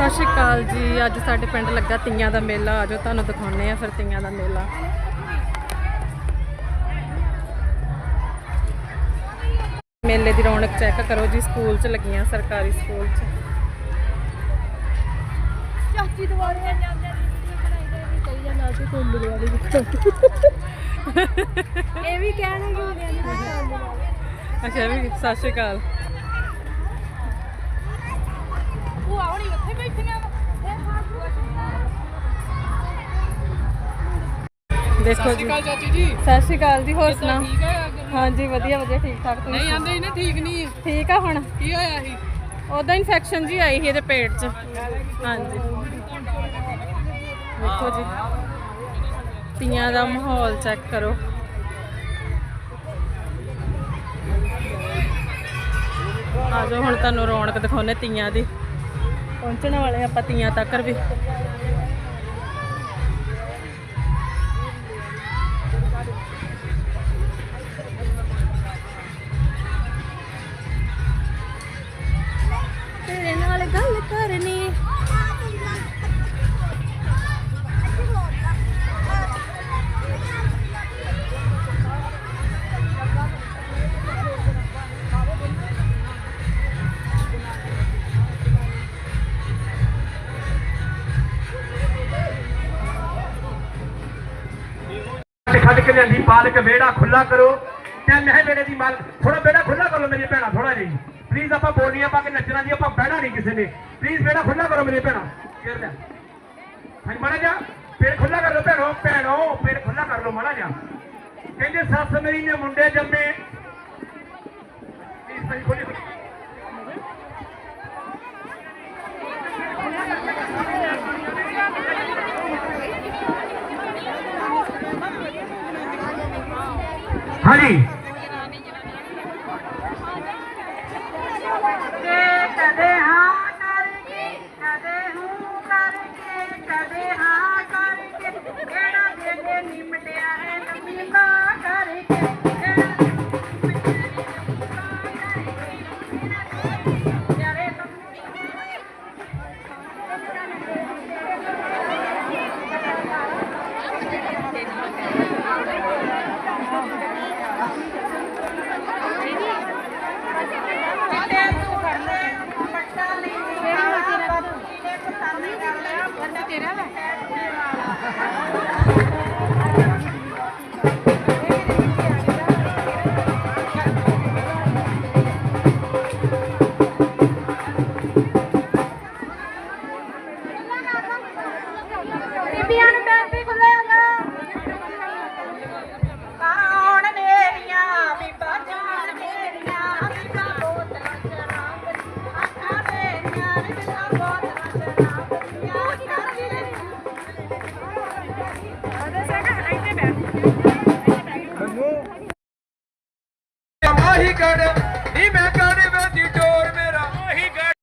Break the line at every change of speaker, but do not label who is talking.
ਸਤਿ ਸ਼੍ਰੀ ਅਕਾਲ ਜੀ। ਅੱਜ ਸਾਡੇ ਪਿੰਡ ਲੱਗਾ ਤੀਆਂ ਦਾ ਮੇਲਾ। ਆਜੋ ਤੁਹਾਨੂੰ ਦਿਖਾਉਂਦੇ ਆ ਫਿਰ ਤੀਆਂ ਦਾ ਮੇਲਾ। ਮੇਲੇ ਦੀ ਰੌਣਕ ਚੈੱਕ ਕਰੋ ਜੀ ਸਕੂਲ 'ਚ ਲੱਗੀਆਂ ਸਰਕਾਰੀ ਸਕੂਲ 'ਚ।
ਚਾਚੀ ਦੁਆਰੇ ਆ ਜਾਂਦੇ ਨੇ ਕਹੀ ਜਾਂਦਾ ਸੀ ਕੋਲ ਇਹ ਵੀ ਕਹਿਣਗੇ
ਅੱਛਾ ਵੀ ਸਤਿ ਸ਼੍ਰੀ ਅਕਾਲ।
ਉੱਥੇ ਬੈਠੀਆਂ
ਦੇਖੋ ਜੀ।
ਚਾਚੀ ਜੀ।
ਸਤਿ ਸ਼੍ਰੀ ਅਕਾਲ ਜੀ ਹੋਰ ਸੁਣਾ
ਠੀਕ ਹੈ
ਹਾਂਜੀ ਵਧੀਆ ਵਧੀਆ ਠੀਕ ਠਾਕ ਤੁਸੀਂ
ਨਹੀਂ ਆਂਦੇ ਇਹਨੇ ਠੀਕ ਨਹੀਂ
ਠੀਕ ਆ ਹੁਣ?
ਕੀ ਹੋਇਆ ਸੀ?
ਉਹਦਾ ਇਨਫੈਕਸ਼ਨ ਜੀ ਆਈ ਸੀ ਇਹਦੇ ਪੇਟ 'ਚ। ਹਾਂਜੀ। ਦੇਖੋ ਜੀ। ਤੀਆਂ ਦਾ ਮਾਹੌਲ ਚੈੱਕ ਕਰੋ। ਆਜੋ ਹੁਣ ਤੁਹਾਨੂੰ ਰੌਣਕ ਦਿਖਾਉਨੇ ਤੀਆਂ ਦੀ। ਪਹੁੰਚਣ ਵਾਲੇ ਆਪਾਂ ਤੀਆਂ ਤੱਕ ਵੀ।
ਤੇ ਖੱਡ ਕੇ ਪਾਲਕ ਵਿਹੜਾ ਖੁੱਲਾ ਕਰੋ। ਤੇ ਮੈਂ ਵੇੜੇ ਦੀ ਮਾਲ ਥੋੜਾ ਵਿਹੜਾ ਖੁੱਲਾ ਕਰੋ ਮੇਰੀ ਭੈਣਾ ਥੋੜਾ ਜੀ ਪਲੀਜ਼ ਆਪਾਂ ਬੋਲੀਆਂ ਪਾ ਕੇ ਨੱਚਣਾ ਜੀ, ਆਪਾਂ ਬਹਿਣਾ ਨਹੀਂ ਕਿਸੇ ਨੇ। ਪਲੀਜ਼ ਵਿਹੜਾ ਖੁੱਲਾ ਕਰੋ ਮੇਰੀ ਭੈਣਾ। ਫੇਰ ਲੈ ਹਾਂਜੀ ਮਾੜਾ ਜਾ ਪੇੜ ਖੁੱਲਾ ਕਰ ਲਓ ਭੈਣੋ ਭੈਣੋ ਪੇੜ ਖੁੱਲਾ ਕਰ ਲੋ ਮਾੜਾ ਜਾ। ਕਹਿੰਦੇ, ਸੱਸ ਮੇਰੀ ਨੇ ਮੁੰਡੇ ਜੰਮੇ। ਪਲੀਜ਼ ਭਾਈ ਖੋਲੀ ਹਾਂਜੀ
ਕਦੇ ਬੀਬੀਆਂ ਨੂੰ ਪੈਸੇ ਖੁੱਲੇਗਾ ਕੌਣ ਮੇਰੀਆਂ ਬੀਬਾ ਜਾਨ ਮੇਰੀਆਂ ਬੀਬਾ ਬੋਤਲਾਂ ਚ ਰਾਮ ਅੱਖਾਂ ਮੇਰੀਆਂ ਬੀਬਾ ਬੋਤਲਾਂ ਚ ਰਾਮ ਮਾਹੀ ਗੜ ਨੀ ਮੈਂ